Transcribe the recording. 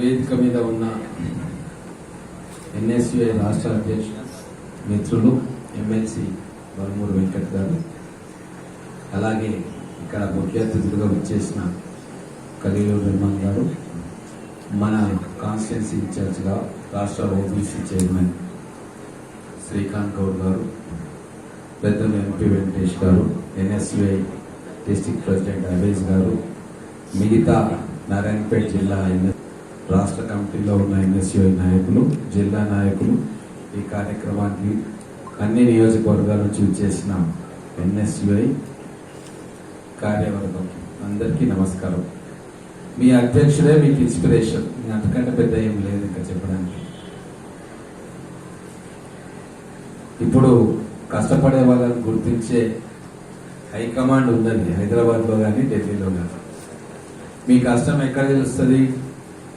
వేదిక మీద ఉన్న ఎన్ఎస్యుఐ రాష్ట్ర అధ్యక్షుడు మిత్రులు ఎమ్మెల్సీ వరమూరు వెంకట్ గారు అలాగే ఇక్కడ ముఖ్య అతిథులుగా వచ్చేసిన ఖలీలు రెహమాన్ గారు మన కాన్స్టిట్యున్సీ ఇన్ఛార్జ్గా రాష్ట్ర ఓబీసీ చైర్మన్ శ్రీకాంత్ గౌడ్ గారు పెద్దలు ఎంపీ వెంకటేష్ గారు ఎన్ఎస్యుఐ డిస్టిక్ ప్రెసిడెంట్ అవేష్ గారు మిగతా నారాయణపేట జిల్లా ఎన్ఎస్ రాష్ట్ర కమిటీలో ఉన్న ఎన్ఎస్యుఐ నాయకులు జిల్లా నాయకులు ఈ కార్యక్రమానికి అన్ని నియోజకవర్గాల నుంచి చేసిన ఎన్ఎస్యుఐ కార్యవర్గం. అందరికీ నమస్కారం. మీ అధ్యక్షుడే మీకు ఇన్స్పిరేషన్. అంతకంటే పెద్ద ఏం లేదు ఇంకా చెప్పడానికి. ఇప్పుడు కష్టపడే వాళ్ళని గుర్తించే హైకమాండ్ ఉందండి హైదరాబాద్లో కానీ ఢిల్లీలో కానీ మీ కష్టం ఎక్కడ తెలుస్తుంది?